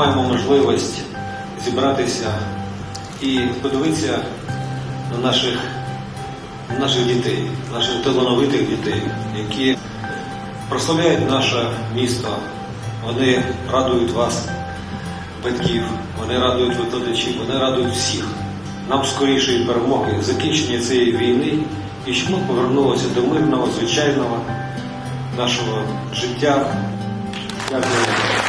маємо можливість зібратися і подивитися на наших, на наших дітей, наших талановитих дітей, які прославляють наше місто. Вони радують вас, батьків, вони радують викладачів, вони радують всіх. Нам скорішої перемоги, закінчення цієї війни, і щоб ми повернулися до мирного, звичайного нашого життя. Obrigado.